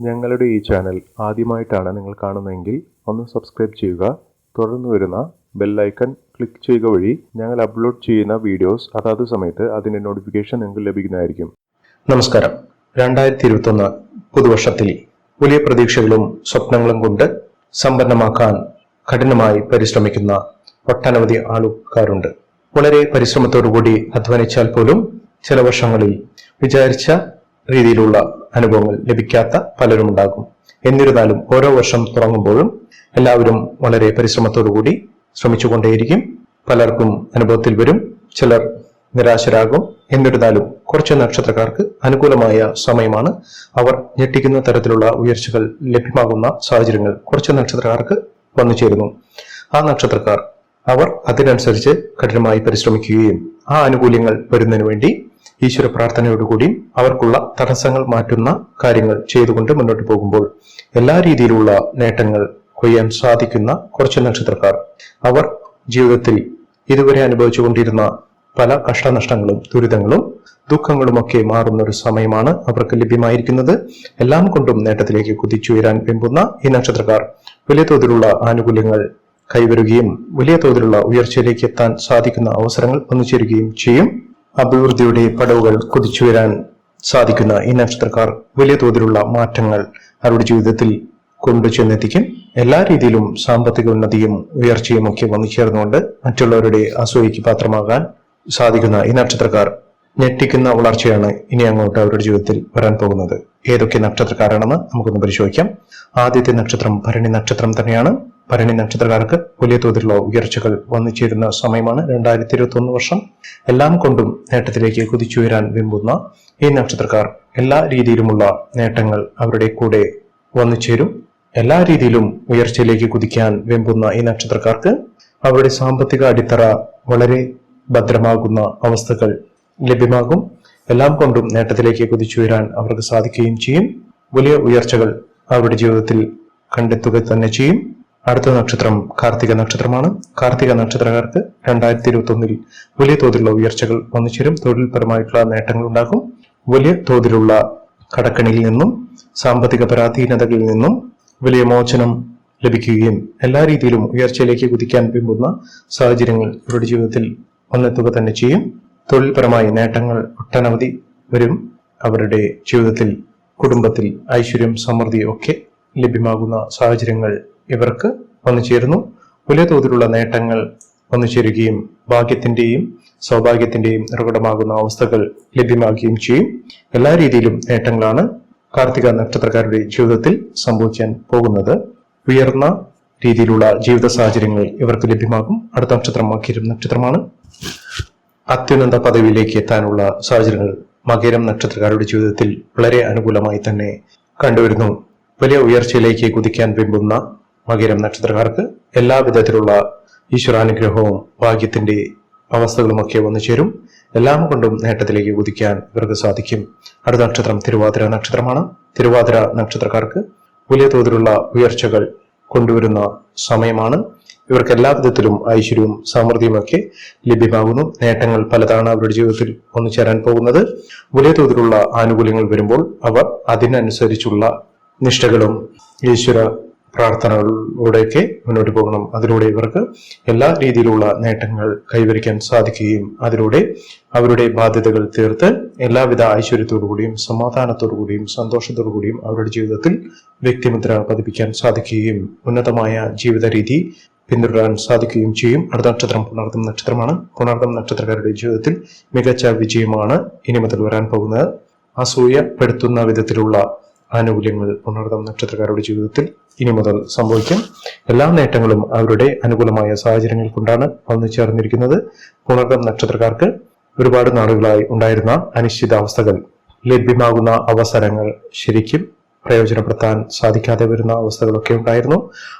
ഞങ്ങളുടെ ഈ ചാനൽ ആദ്യമായിട്ടാണ് നിങ്ങൾ കാണുന്നതെങ്കിൽ ഒന്ന് സബ്സ്ക്രൈബ് ചെയ്യുക. തുടർന്ന് വരുന്ന ബെല്ലൈക്കൺ ക്ലിക്ക് ചെയ്യുക വഴി ഞങ്ങൾ അപ്ലോഡ് ചെയ്യുന്ന വീഡിയോസ് അതാത് സമയത്ത് അതിന്റെ നോട്ടിഫിക്കേഷൻ നിങ്ങൾക്ക് ലഭിക്കുന്നതായിരിക്കും. നമസ്കാരം. രണ്ടായിരത്തി ഇരുപത്തൊന്ന് പുതുവർഷത്തിൽ വലിയ പ്രതീക്ഷകളും സ്വപ്നങ്ങളും കൊണ്ട് സമ്പന്നമാക്കാൻ കഠിനമായി പരിശ്രമിക്കുന്ന ഒട്ടനവധി ആൾക്കാരുണ്ട് വളരെ പരിശ്രമത്തോടുകൂടി അധ്വാനിച്ചാൽ പോലും ചില വർഷങ്ങളിൽ വിചാരിച്ച രീതിയിലുള്ള അനുഭവങ്ങൾ ലഭിക്കാത്ത പലരും ഉണ്ടാകും. എന്നിരുന്നാലും ഓരോ വർഷം തുടങ്ങുമ്പോഴും എല്ലാവരും വളരെ പരിശ്രമത്തോടുകൂടി ശ്രമിച്ചുകൊണ്ടേയിരിക്കും. പലർക്കും അനുഭവത്തിൽ വരും. ചിലർ നിരാശരാകും. എന്നിരുന്നാലും കുറച്ച് നക്ഷത്രക്കാർക്ക് അനുകൂലമായ സമയമാണ്. അവർ ഞെട്ടിക്കുന്ന തരത്തിലുള്ള ഉയർച്ചകൾ ലഭ്യമാകുന്ന സാഹചര്യങ്ങൾ കുറച്ച് നക്ഷത്രക്കാർക്ക് വന്നു ചേരുന്നു. ആ നക്ഷത്രക്കാർ അവർ അതിനനുസരിച്ച് കഠിനമായി പരിശ്രമിക്കുകയും ആ ആനുകൂല്യങ്ങൾ വരുന്നതിന് വേണ്ടി ഈശ്വര പ്രാർത്ഥനയോടുകൂടി അവർക്കുള്ള തടസ്സങ്ങൾ മാറ്റുന്ന കാര്യങ്ങൾ ചെയ്തുകൊണ്ട് മുന്നോട്ട് പോകുമ്പോൾ എല്ലാ രീതിയിലുള്ള നേട്ടങ്ങൾ കൊയ്യാൻ സാധിക്കുന്ന കുറച്ച് നക്ഷത്രക്കാർ. അവർ ജീവിതത്തിൽ ഇതുവരെ അനുഭവിച്ചുകൊണ്ടിരുന്ന പല കഷ്ടനഷ്ടങ്ങളും ദുരിതങ്ങളും ദുഃഖങ്ങളുമൊക്കെ മാറുന്ന ഒരു സമയമാണ് അവർക്ക് ലഭ്യമായിരിക്കുന്നത്. എല്ലാം കൊണ്ടും നേട്ടത്തിലേക്ക് കുതിച്ചുയരാൻ വെമ്പുന്ന ഈ നക്ഷത്രക്കാർ വലിയ തോതിലുള്ള ആനുകൂല്യങ്ങൾ കൈവരുകയും വലിയ തോതിലുള്ള ഉയർച്ചയിലേക്ക് എത്താൻ സാധിക്കുന്ന അവസരങ്ങൾ വന്നു ചേരുകയും ചെയ്യും. അഭിവൃദ്ധിയുടെ പടവുകൾ കുതിച്ചുയരാൻ സാധിക്കുന്ന ഈ നക്ഷത്രക്കാർ വലിയ തോതിലുള്ള മാറ്റങ്ങൾ അവരുടെ ജീവിതത്തിൽ കൊണ്ടുചെന്നെത്തിക്കും എല്ലാ രീതിയിലും സാമ്പത്തിക ഉന്നതിയും ഉയർച്ചയും ഒക്കെ വന്നു ചേർന്നുകൊണ്ട് മറ്റുള്ളവരുടെ അസൂയയ്ക്ക് പാത്രമാകാൻ സാധിക്കുന്ന ഈ നക്ഷത്രക്കാർ ഞെട്ടിക്കുന്ന വളർച്ചയാണ് ഇനി അങ്ങോട്ട് അവരുടെ ജീവിതത്തിൽ വരാൻ പോകുന്നത്. ഏതൊക്കെ നക്ഷത്രക്കാരാണെന്ന് നമുക്കൊന്ന് പരിശോധിക്കാം. ആദ്യത്തെ നക്ഷത്രം ഭരണി നക്ഷത്രം തന്നെയാണ്. ഭരണി നക്ഷത്രക്കാർക്ക് വലിയ തോതിലുള്ള ഉയർച്ചകൾ വന്നു ചേരുന്ന സമയമാണ്. രണ്ടായിരത്തി ഇരുപത്തി ഒന്ന് വർഷം. എല്ലാം കൊണ്ടും നേട്ടത്തിലേക്ക് കുതിച്ചുയരാൻ വിമ്പുന്ന ഈ നക്ഷത്രക്കാർ എല്ലാ രീതിയിലുമുള്ള നേട്ടങ്ങൾ അവരുടെ കൂടെ വന്നു ചേരും എല്ലാ രീതിയിലും ഉയർച്ചയിലേക്ക് കുതിക്കാൻ വെമ്പുന്ന ഈ നക്ഷത്രക്കാർക്ക് അവരുടെ സാമ്പത്തിക അടിത്തറ വളരെ ഭദ്രമാകുന്ന അവസ്ഥകൾ ലഭ്യമാകും. എല്ലാം കൊണ്ടും നേട്ടത്തിലേക്ക് കുതിച്ചുയരാൻ അവർക്ക് സാധിക്കുകയും ചെയ്യും. വലിയ ഉയർച്ചകൾ അവരുടെ ജീവിതത്തിൽ കണ്ടെത്തുക തന്നെ ചെയ്യും. അടുത്ത നക്ഷത്രം കാർത്തിക നക്ഷത്രമാണ്. കാർത്തിക നക്ഷത്രക്കാർക്ക് രണ്ടായിരത്തി ഇരുപത്തി ഒന്നിൽ വലിയ തോതിലുള്ള ഉയർച്ചകൾ വന്നുചേരും തൊഴിൽപരമായിട്ടുള്ള നേട്ടങ്ങൾ ഉണ്ടാകും. വലിയ തോതിലുള്ള കടക്കണിയിൽ നിന്നും സാമ്പത്തിക പരാധീനതകളിൽ നിന്നും വലിയ മോചനം ലഭിക്കുകയും എല്ലാ രീതിയിലും ഉയർച്ചയിലേക്ക് കുതിക്കാൻ പിമ്പുന്ന സാഹചര്യങ്ങൾ ഇവരുടെ ജീവിതത്തിൽ വന്നെത്തുക തന്നെ ചെയ്യും. തൊഴിൽപരമായ നേട്ടങ്ങൾ ഒട്ടനവധി വരും. അവരുടെ ജീവിതത്തിൽ കുടുംബത്തിൽ ഐശ്വര്യം സമൃദ്ധി ഒക്കെ ലഭ്യമാകുന്ന സാഹചര്യങ്ങൾ ഇവർക്ക് വന്നു ചേരുന്നു വലിയ തോതിലുള്ള നേട്ടങ്ങൾ വന്നു ചേരുകയും ഭാഗ്യത്തിന്റെയും സൗഭാഗ്യത്തിന്റെയും നിർഘടമാകുന്ന അവസ്ഥകൾ ലഭ്യമാകുകയും ചെയ്യും. എല്ലാ രീതിയിലും നേട്ടങ്ങളാണ് കാർത്തിക നക്ഷത്രക്കാരുടെ ജീവിതത്തിൽ സംഭവിക്കാൻ പോകുന്നത്. ഉയർന്ന രീതിയിലുള്ള ജീവിത സാഹചര്യങ്ങൾ ഇവർക്ക് ലഭ്യമാകും. അടുത്ത നക്ഷത്രം മകരം നക്ഷത്രമാണ് അത്യുന്നത പദവിയിലേക്ക് എത്താനുള്ള സാഹചര്യങ്ങൾ മകരം നക്ഷത്രക്കാരുടെ ജീവിതത്തിൽ വളരെ അനുകൂലമായി തന്നെ കണ്ടുവരുന്നു. വലിയ ഉയർച്ചയിലേക്ക് കുതിക്കാൻ പിമ്പുന്ന മകരം നക്ഷത്രക്കാർക്ക് എല്ലാ വിധത്തിലുള്ള ഈശ്വരാനുഗ്രഹവും ഭാഗ്യത്തിന്റെ അവസ്ഥകളുമൊക്കെ വന്നു ചേരും. എല്ലാം കൊണ്ടും നേട്ടത്തിലേക്ക് കുതിക്കാൻ ഇവർക്ക് സാധിക്കും. അടുത്ത നക്ഷത്രം തിരുവാതിര നക്ഷത്രമാണ്. തിരുവാതിര നക്ഷത്രക്കാർക്ക് വലിയ തോതിലുള്ള ഉയർച്ചകൾ കൊണ്ടുവരുന്ന സമയമാണ്. ഇവർക്ക് എല്ലാ വിധത്തിലും ഐശ്വര്യവും സമൃദ്ധിയുമൊക്കെ ലഭ്യമാകുന്നു. നേട്ടങ്ങൾ പലതാണ് അവരുടെ ജീവിതത്തിൽ ഒന്നു ചേരാൻ പോകുന്നത്. വലിയ തോതിലുള്ള ആനുകൂല്യങ്ങൾ വരുമ്പോൾ അവർ അതിനനുസരിച്ചുള്ള നിഷ്ഠകളും ഈശ്വര പ്രാർത്ഥനകളിലൂടെയൊക്കെ മുന്നോട്ട് പോകണം. അതിലൂടെ ഇവർക്ക് എല്ലാ രീതിയിലുള്ള നേട്ടങ്ങൾ കൈവരിക്കാൻ സാധിക്കുകയും അതിലൂടെ അവരുടെ ബാധ്യതകൾ തീർത്ത് എല്ലാവിധ ഐശ്വര്യത്തോടുകൂടിയും സമാധാനത്തോടുകൂടിയും സന്തോഷത്തോടുകൂടിയും അവരുടെ ജീവിതത്തിൽ വ്യക്തിമുദ്ര പതിപ്പിക്കാൻ സാധിക്കുകയും ഉന്നതമായ ജീവിത രീതി പിന്തുടരാൻ സാധിക്കുകയും ചെയ്യും. അടുത്ത നക്ഷത്രം പുണർദം നക്ഷത്രമാണ്. പുണർദം നക്ഷത്രക്കാരുടെ ജീവിതത്തിൽ മികച്ച വിജയമാണ് ഇനി മുതൽ വരാൻ പോകുന്നത്. അസൂയപ്പെടുത്തുന്ന വിധത്തിലുള്ള ആനുകൂല്യങ്ങൾ പുണർദം നക്ഷത്രക്കാരുടെ ജീവിതത്തിൽ ഇനി മുതൽ സംഭവിക്കും. എല്ലാ നേട്ടങ്ങളും അവരുടെ അനുകൂലമായ സാഹചര്യങ്ങൾ കൊണ്ടാണ് വന്നു ചേർന്നിരിക്കുന്നത്. പുണർദം നക്ഷത്രക്കാർക്ക് ഒരുപാട് നാളുകളായി ഉണ്ടായിരുന്ന അനിശ്ചിതാവസ്ഥകൾ ലഭ്യമാകുന്ന അവസരങ്ങൾ ശരിക്കും പ്രയോജനപ്പെടുത്താൻ സാധിക്കാതെ വരുന്ന അവസ്ഥകളൊക്കെ ഉണ്ടായിരുന്നു.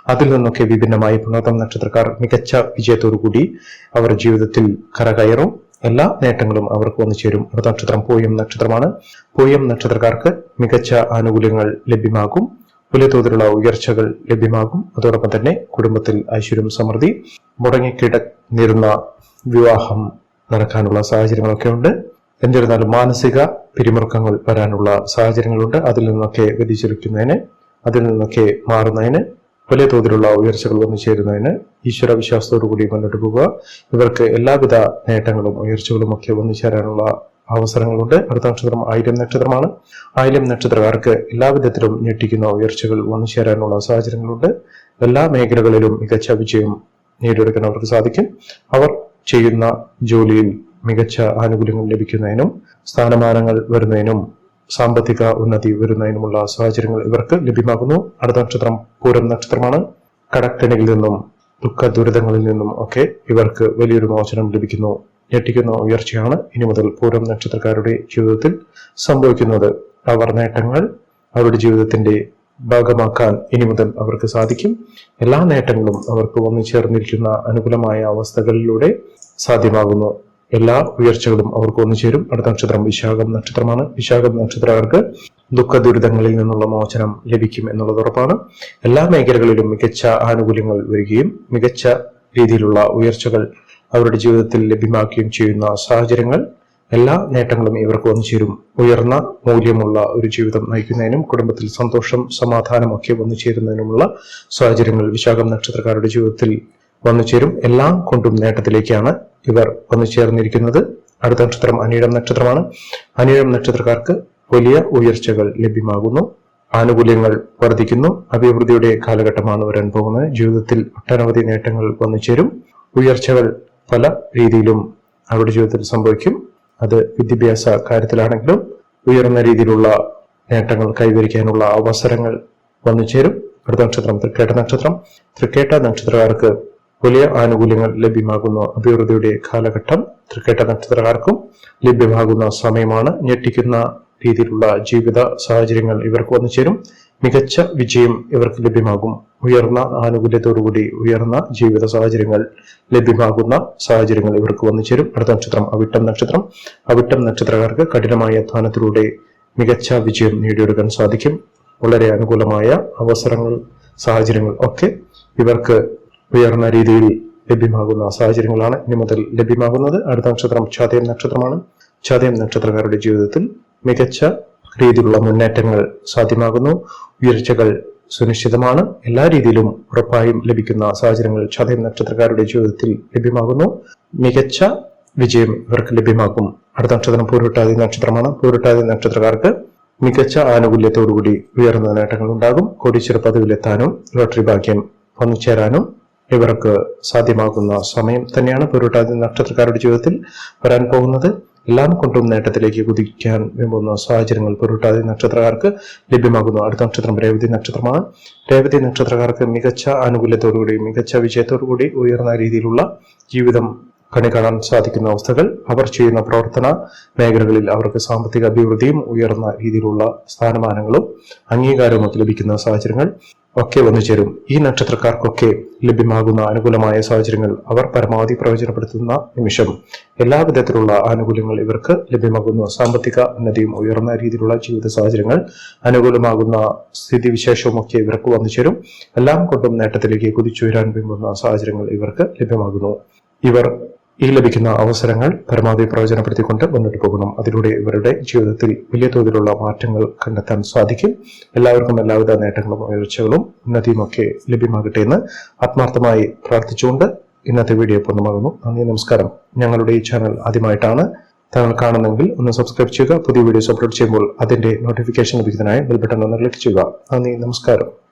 അതിൽ നിന്നൊക്കെ വിഭിന്നമായി പുണർദം നക്ഷത്രക്കാർ മികച്ച വിജയത്തോടുകൂടി അവർ ജീവിതത്തിൽ കരകയറും. എല്ലാ നേട്ടങ്ങളും അവർക്ക് വന്നു ചേരും. അടുത്ത നക്ഷത്രം പൂയം നക്ഷത്രമാണ്. പൂയം നക്ഷത്രക്കാർക്ക് മികച്ച ആനുകൂല്യങ്ങൾ ലഭ്യമാകും. വലിയ തോതിലുള്ള ഉയർച്ചകൾ ലഭ്യമാകും. അതോടൊപ്പം തന്നെ കുടുംബത്തിൽ ഐശ്വര്യം സമൃദ്ധി മുടങ്ങിക്കിടന്നിരുന്ന വിവാഹം നടക്കാനുള്ള സാഹചര്യങ്ങളൊക്കെ ഉണ്ട്. എന്നിരുന്നാലും മാനസിക പിരിമുറുക്കങ്ങൾ വരാനുള്ള സാഹചര്യങ്ങളുണ്ട്. അതിൽ നിന്നൊക്കെ വ്യതിചലിക്കുന്നതിന് അതിൽ നിന്നൊക്കെ മാറുന്നതിന് വലിയ തോതിലുള്ള ഉയർച്ചകൾ വന്നു ചേരുന്നതിന് ഈശ്വര വിശ്വാസത്തോടു കൂടി മുന്നോട്ട് പോവുക ഇവർക്ക് എല്ലാവിധ നേട്ടങ്ങളും ഉയർച്ചകളും ഒക്കെ വന്നു ചേരാനുള്ള അവസരങ്ങളുണ്ട്. അടുത്ത നക്ഷത്രം ആയിരം നക്ഷത്രമാണ്. ആയിരം നക്ഷത്രക്കാർക്ക് എല്ലാവിധത്തിലും ഞെട്ടിക്കുന്ന ഉയർച്ചകൾ വന്നു ചേരാനുള്ള സാഹചര്യങ്ങളുണ്ട്. എല്ലാ മേഖലകളിലും മികച്ച വിജയം നേടിയെടുക്കാൻ അവർക്ക് സാധിക്കും. അവർ ചെയ്യുന്ന ജോലിയിൽ മികച്ച ആനുകൂല്യങ്ങൾ ലഭിക്കുന്നതിനും സ്ഥാനമാനങ്ങൾ വരുന്നതിനും സാമ്പത്തിക ഉന്നതി വരുന്നതിനുമുള്ള സാഹചര്യങ്ങൾ ഇവർക്ക് ലഭ്യമാകുന്നു. അടുത്ത നക്ഷത്രം പൂരം നക്ഷത്രമാണ്. കടക്കണിയിൽ നിന്നും ദുഃഖ ദുരിതങ്ങളിൽ നിന്നും ഒക്കെ ഇവർക്ക് വലിയൊരു മോചനം ലഭിക്കുന്നു. ഞെട്ടിക്കുന്ന ഉയർച്ചയാണ് ഇനി മുതൽ പൂരം നക്ഷത്രക്കാരുടെ ജീവിതത്തിൽ സംഭവിക്കുന്നത്. അവർ നേട്ടങ്ങൾ അവരുടെ ജീവിതത്തിന്റെ ഭാഗമാക്കാൻ ഇനി മുതൽ അവർക്ക് സാധിക്കും. എല്ലാ നേട്ടങ്ങളും അവർക്ക് വന്നു ചേർന്നിരിക്കുന്ന അനുകൂലമായ അവസ്ഥകളിലൂടെ സാധ്യമാകുന്നു. എല്ലാ ഉയർച്ചകളും അവർക്ക് ഒന്നു ചേരും അടുത്ത നക്ഷത്രം വിശാഖം നക്ഷത്രമാണ്. വിശാഖം നക്ഷത്രക്കാർക്ക് ദുഃഖ ദുരിതങ്ങളിൽ നിന്നുള്ള മോചനം ലഭിക്കും എന്നുള്ളത് ഉറപ്പാണ്. എല്ലാ മേഖലകളിലും മികച്ച ആനുകൂല്യങ്ങൾ വരികയും മികച്ച രീതിയിലുള്ള ഉയർച്ചകൾ അവരുടെ ജീവിതത്തിൽ ലഭ്യമാക്കുകയും ചെയ്യുന്ന സാഹചര്യങ്ങൾ എല്ലാ നേട്ടങ്ങളും ഇവർക്ക് വന്നു ചേരും ഉയർന്ന മൂല്യമുള്ള ഒരു ജീവിതം നയിക്കുന്നതിനും കുടുംബത്തിൽ സന്തോഷം സമാധാനമൊക്കെ വന്നു ചേരുന്നതിനുമുള്ള സാഹചര്യങ്ങൾ വിശാഖം നക്ഷത്രക്കാരുടെ ജീവിതത്തിൽ വന്നു ചേരും എല്ലാം കൊണ്ടും നേട്ടത്തിലേക്കാണ് ഇവർ വന്നു ചേർന്നിരിക്കുന്നത് അടുത്ത നക്ഷത്രം അനീഴം നക്ഷത്രമാണ്. അനീഴം നക്ഷത്രക്കാർക്ക് വലിയ ഉയർച്ചകൾ ലഭ്യമാകുന്നു. ആനുകൂല്യങ്ങൾ വർദ്ധിക്കുന്നു. അഭിവൃദ്ധിയുടെ കാലഘട്ടമാണ് വരാൻ പോകുന്നത്. ജീവിതത്തിൽ ഒട്ടനവധി നേട്ടങ്ങൾ വന്നു ചേരും ഉയർച്ചകൾ പല രീതിയിലും അവരുടെ ജീവിതത്തിൽ സംഭവിക്കും. അത് വിദ്യാഭ്യാസ കാര്യത്തിലാണെങ്കിലും ഉയർന്ന രീതിയിലുള്ള നേട്ടങ്ങൾ കൈവരിക്കാനുള്ള അവസരങ്ങൾ വന്നു ചേരും അടുത്ത നക്ഷത്രം തൃക്കേട്ട നക്ഷത്രം. തൃക്കേട്ട നക്ഷത്രക്കാർക്ക് വലിയ ആനുകൂല്യങ്ങൾ ലഭ്യമാകുന്ന അഭിവൃദ്ധിയുടെ കാലഘട്ടം തൃക്കേട്ട നക്ഷത്രക്കാർക്കും ലഭ്യമാകുന്ന സമയമാണ് ഞെട്ടിക്കുന്ന രീതിയിലുള്ള ജീവിത സാഹചര്യങ്ങൾ ഇവർക്ക് വന്നു ചേരും. മികച്ച വിജയം ഇവർക്ക് ലഭ്യമാകും. ഉയർന്ന ആനുകൂല്യത്തോടുകൂടി ഉയർന്ന ജീവിത സാഹചര്യങ്ങൾ ലഭ്യമാകുന്ന സാഹചര്യങ്ങൾ ഇവർക്ക് വന്നു ചേരും. അടുത്ത നക്ഷത്രം അവിട്ടം നക്ഷത്രം. അവിട്ടം നക്ഷത്രക്കാർക്ക് കഠിനമായ അധ്വാനത്തിലൂടെ മികച്ച വിജയം നേടിയെടുക്കാൻ സാധിക്കും. വളരെ അനുകൂലമായ അവസരങ്ങൾ സാഹചര്യങ്ങൾ ഒക്കെ ഇവർക്ക് ഉയർന്ന രീതിയിൽ ലഭ്യമാകുന്ന സാഹചര്യങ്ങളാണ് ഇനി മുതൽ ലഭ്യമാകുന്നത്. അടുത്ത നക്ഷത്രം ചതയം നക്ഷത്രമാണ്. ചതയം നക്ഷത്രക്കാരുടെ ജീവിതത്തിൽ മികച്ച രീതിയിലുള്ള മുന്നേറ്റങ്ങൾ സാധ്യമാകുന്നു. ഉയർച്ചകൾ സുനിശ്ചിതമാണ്. എല്ലാ രീതിയിലും ഉറപ്പായും ലഭിക്കുന്ന സാഹചര്യങ്ങൾ ചതയം നക്ഷത്രക്കാരുടെ ജീവിതത്തിൽ ലഭ്യമാകുന്നു. മികച്ച വിജയം ഇവർക്ക് ലഭ്യമാക്കും. അടുത്ത നക്ഷത്രം പൂരുട്ടാതി നക്ഷത്രമാണ്. പൂരുട്ടാതി നക്ഷത്രക്കാർക്ക് മികച്ച ആനുകൂല്യത്തോടുകൂടി ഉയർന്ന നേട്ടങ്ങൾ ഉണ്ടാകും കോടീശ്വര പദവിയിലെത്താനും ലോട്ടറി ഭാഗ്യം വന്നു ചേരാനും ഇവർക്ക് സാധ്യമാകുന്ന സമയം തന്നെയാണ് പൊരുട്ടാതി നക്ഷത്രക്കാരുടെ ജീവിതത്തിൽ വരാൻ പോകുന്നത്. എല്ലാം കൊണ്ടും നേട്ടത്തിലേക്ക് കുതിക്കാൻ പോകുന്ന സാഹചര്യങ്ങൾ പൊരുട്ടാതി നക്ഷത്രക്കാർക്ക് ലഭ്യമാകുന്നു. അടുത്ത നക്ഷത്രം രേവതി നക്ഷത്രമാണ്. രേവതി നക്ഷത്രക്കാർക്ക് മികച്ച ആനുകൂല്യത്തോടുകൂടി മികച്ച വിജയത്തോടുകൂടി ഉയർന്ന രീതിയിലുള്ള ജീവിതം കണി കാണാൻ സാധിക്കുന്ന അവസ്ഥകൾ അവർ ചെയ്യുന്ന പ്രവർത്തന മേഖലകളിൽ അവർക്ക് സാമ്പത്തിക അഭിവൃദ്ധിയും ഉയർന്ന രീതിയിലുള്ള സ്ഥാനമാനങ്ങളും അംഗീകാരവും ഒക്കെ ലഭിക്കുന്ന സാഹചര്യങ്ങൾ ഒക്കെ വന്നു ചേരും ഈ നക്ഷത്രക്കാർക്കൊക്കെ ലഭ്യമാകുന്ന അനുകൂലമായ സാഹചര്യങ്ങൾ അവർ പരമാവധി പ്രയോജനപ്പെടുത്തുന്ന നിമിഷം എല്ലാവിധത്തിലുള്ള ആനുകൂല്യങ്ങൾ ഇവർക്ക് ലഭ്യമാകുന്നു. സാമ്പത്തിക ഉന്നതിയും ഉയർന്ന രീതിയിലുള്ള ജീവിത സാഹചര്യങ്ങൾ അനുകൂലമാകുന്ന സ്ഥിതിവിശേഷവും ഒക്കെ ഇവർക്ക് വന്നു ചേരും എല്ലാം കൊണ്ടും നേട്ടത്തിലേക്ക് കുതിച്ചുയരാൻ വെമ്പുന്ന സാഹചര്യങ്ങൾ ഇവർക്ക് ലഭ്യമാകുന്നു. ഇവർ ഈ ലഭിക്കുന്ന അവസരങ്ങൾ പരമാവധി പ്രയോജനപ്പെടുത്തിക്കൊണ്ട് മുന്നോട്ട് പോകണം. അതിലൂടെ ഇവരുടെ ജീവിതത്തിൽ വലിയ തോതിലുള്ള മാറ്റങ്ങൾ കണ്ടെത്താൻ സാധിക്കും. എല്ലാവർക്കും എല്ലാവിധ നേട്ടങ്ങളും ഉയർച്ചകളും ഉന്നതിയുമൊക്കെ ലഭ്യമാകട്ടെ എന്ന് ആത്മാർത്ഥമായി പ്രാർത്ഥിച്ചുകൊണ്ട് ഇന്നത്തെ വീഡിയോ പൂർണമാകുന്നു. നന്ദി നമസ്കാരം. ഞങ്ങളുടെ ഈ ചാനൽ ആദ്യമായിട്ടാണ് താങ്കൾ കാണുന്നെങ്കിൽ ഒന്ന് സബ്സ്ക്രൈബ് ചെയ്യുക. പുതിയ വീഡിയോസ് അപ്ലോഡ് ചെയ്യുമ്പോൾ അതിന്റെ നോട്ടിഫിക്കേഷൻ ലഭിക്കുന്നതിനായി ബെൽ ബട്ടൺ ഒന്ന് ക്ലിക്ക് ചെയ്യുക. നന്ദി നമസ്കാരം.